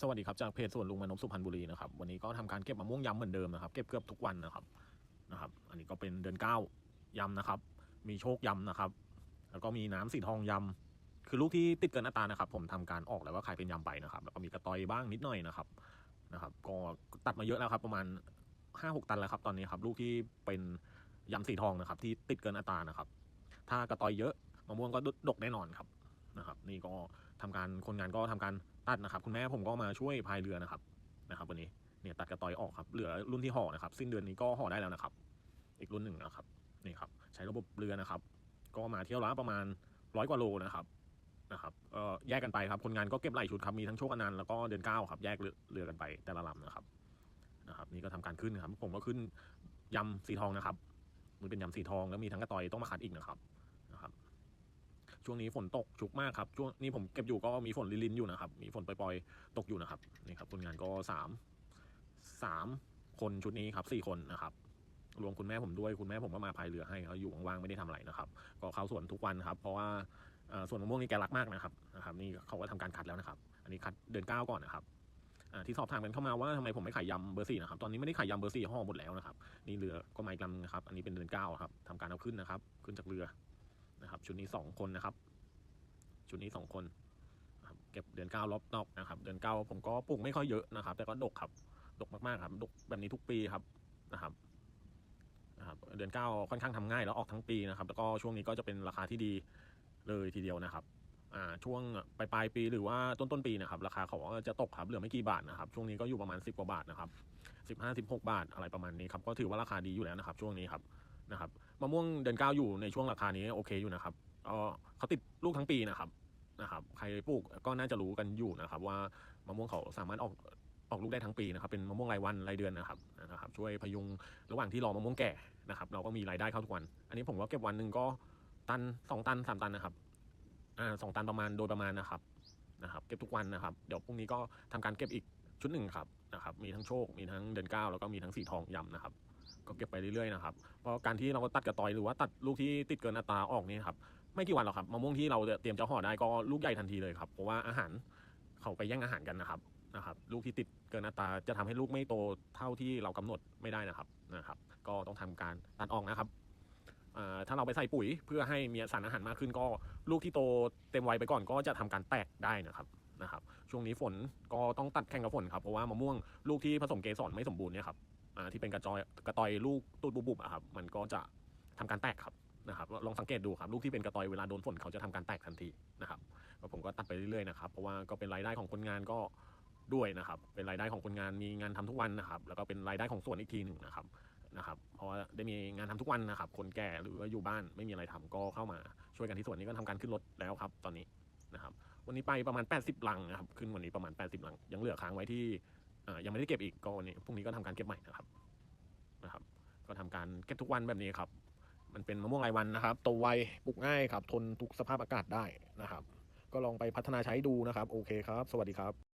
สวัสดีครับจากเพจสวนลุงมานพสุพรรณบุรีนะครับวันนี้ก็ทำการเก็บมะม่วงยำเหมือนเดิมนะครับเก็บเกือบทุกวันนะครับนะครับ อันนี้ก็เป็นเดือนเก้ายำนะครับ มีโชคยำนะครับ แล้วก็มีน้ำสีทองยำคือลูกที่ติดเกินอัตรานะครับ ผมทำการออกแล้วก็ขายเป็นยำไปนะครับ แล้วก็มีกระตอยบ้างนิดหน่อยนะครับนะครับ ก็ตัดมาเยอะแล้วครับประมาณห้าหกตันแล้วครับตอนนี้ครับลูกที่เป็นยำสีทองนะครับ ที่ติดเกินอัตรานะครับ ถ้ากระตอยเยอะมะม่วงก็ดกแน่นอนครับนะครับ นี่ก็ ทำการคนงานก็ทำการตัดนะครับ คุณแม่ผมก็มาช่วยพายเรือนะครับนะครับ วันนี้เนี่ยตัดกระต่อยออกครับเหลือรุ่นที่ห่อนะครับ สิ้นเดือนนี้ก็ห่อได้แล้วนะครับ อีกรุ่นหนึ่งนะครับนี่ครับ ใช้ระบบเรือนะครับ ก็มาเที่ยวละประมาณร้อยกว่าโลนะครับนะครับแยกกันไปครับคนงานก็เก็บหลายชุดครับมีทั้งโชคอนันต์แล้วก็เดือนเก้าครับ แยกเรือกันไปแต่ละลำนะครับนะครับ นี่ก็ทำการขึ้นครับ ผมก็ขึ้นยำสีทองนะครับมันเป็นยำสีทองแล้วมีทั้งกระต่อยต้องมาคัดอีกนะครับ ช่วงนี้ฝนตกชุกมากครับช่วงนี้ผมเก็บอยู่ก็มีฝนลินๆอยู่นะครับ มีฝนปล่อยๆตกอยู่นะครับนี่ครับคนงานก็สามสามคนชุดนี้ครับสี่คนนะครับรวมคุณแม่ผมด้วยคุณแม่ผมก็มาพายเรือให้เขาอยู่ว่างๆไม่ได้ทำอะไรนะครับ ก็เข้าสวนทุกวันครับ เพราะว่าสวนมะม่วงนี่แกรักมากนะครับนะครับ นี่เขาก็ทำการคัดแล้วนะครับ อันนี้คัดเดือนเก้าก่อนนะครับที่สอบถามกันเข้ามาว่าทำไมผมไม่ขายยำเบอร์สี่นะครับตอนนี้ไม่ได้ขายยำเบอร์สี่ห่อหมดแล้วนะครับ นี่เรือก็มาอีกลำนึงนะครับ อันนี้เป็นเดือนเก้าครับทำการเอาขึ้นนะครับ ขึ้นจากเรือ นะครับ ชุดนี้สองคนนะครับ ชุดนี้สองคนนะครับเก็บเดือนเก้ารอบนอกนะครับ เดือนเก้าผมก็ปลูกไม่ค่อยเยอะนะครับ แต่ก็ดกครับ ดกมากๆครับ ดกแบบนี้ทุกปีครับนะครับนะครับ เดือนเก้าค่อนข้างทำง่ายแล้วออกทั้งปีนะครับ แล้วก็ช่วงนี้ก็จะเป็นราคาที่ดีเลยทีเดียวนะครับอ่าช่วงปลายปลายปีหรือว่าต้นต้นปีนะครับ ราคาเขาก็จะตกครับเหลือไม่กี่บาทนะครับ ช่วงนี้ก็อยู่ประมาณสิบกว่าบาทนะครับสิบห้าสิบหกบาทอะไรประมาณนี้ครับ ก็ถือว่าราคาดีอยู่แล้วนะครับ ช่วงนี้ครับ นะครับมะม่วงเดือนเก้าอยู่ในช่วงราคานี้โอเคอยู่นะครับก็เขาติดลูกทั้งปีนะครับนะครับใครปลูกก็น่าจะรู้กันอยู่นะครับว่ามะม่วงเขาสามารถออกออกลูกได้ทั้งปีนะครับเป็นมะม่วงรายวันรายเดือนนะครับนะครับช่วยพยุงระหว่างที่รอมะม่วงแก่นะครับเราก็มีรายได้เข้าทุกวัน อันนี้ผมก็เก็บวันหนึ่งก็ตันสองตันสามตันนะครับอ่าสองตันประมาณโดยประมาณนะครับนะครับเก็บทุกวันนะครับ เดี๋ยวพรุ่งนี้ก็ทำการเก็บอีกชุดหนึ่งครับนะครับมีทั้งโชคมีทั้งเดือนเก้าแล้วก็มีทั้งสีทองยำนะครับ ก็เก็บไปเรื่อยๆนะครับเพราะการที่เราตัดกระตอยหรือว่าตัดลูกที่ติดเกินอัตราออกนี่ครับไม่กี่วันหรอกครับมะม่วงที่เราเตรียมจะห่อได้ก็ลูกใหญ่ทันทีเลยครับเพราะว่าอาหารเขาไปแย่งอาหารกันนะครับนะครับ ลูกที่ติดเกินอัตราจะทำให้ลูกไม่โตเท่าที่เรากำหนดไม่ได้นะครับนะครับ ก็ต้องทำการตัดออกนะครับถ้าเราไปใส่ปุ๋ยเพื่อให้มีสารอาหารมากขึ้นก็ลูกที่โตเต็มวัยไปก่อนก็จะทำการแตกได้นะครับนะครับ ช่วงนี้ฝนก็ต้องตัดแข่งกับฝนครับเพราะว่ามะม่วงลูกที่ผสมเกสรไม่สมบูรณ์เนี่ยครับ อ่าที่เป็นกระจอยกระตอยลูกตูดบุบๆอะครับมันก็จะทำการแตกครับนะครับลองสังเกตดูครับลูกที่เป็นกระตอยเวลาโดนฝนเขาจะทำการแตกทันทีนะครับผมก็ตัดไปเรื่อยๆนะครับเพราะว่าก็เป็นรายได้ของคนงานก็ด้วยนะครับ เป็นรายได้ของคนงานมีงานทำทุกวันนะครับ แล้วก็เป็นรายได้ของส่วนอีกทีหนึ่งนะครับนะครับ เพราะว่าได้มีงานทำทุกวันนะครับ คนแก่หรือว่าอยู่บ้านไม่มีอะไรทำก็เข้ามาช่วยกันที่ส่วนนี้ก็ทำการขึ้นรถแล้วครับ ตอนนี้นะครับ วันนี้ไปประมาณ 80ลังนะครับ ขึ้นวันนี้ประมาณ 80ลัง ยังเหลือค้างไว้ที่ ยังไม่ได้เก็บอีกก็วันนี้พรุ่งนี้ก็ทำการเก็บใหม่นะครับนะครับ ก็ทำการเก็บทุกวันแบบนี้ครับ มันเป็นมะม่วงรายวันนะครับโตไวปลูกง่ายครับ ทนทุกสภาพอากาศได้นะครับ ก็ลองไปพัฒนาใช้ดูนะครับ โอเคครับ สวัสดีครับ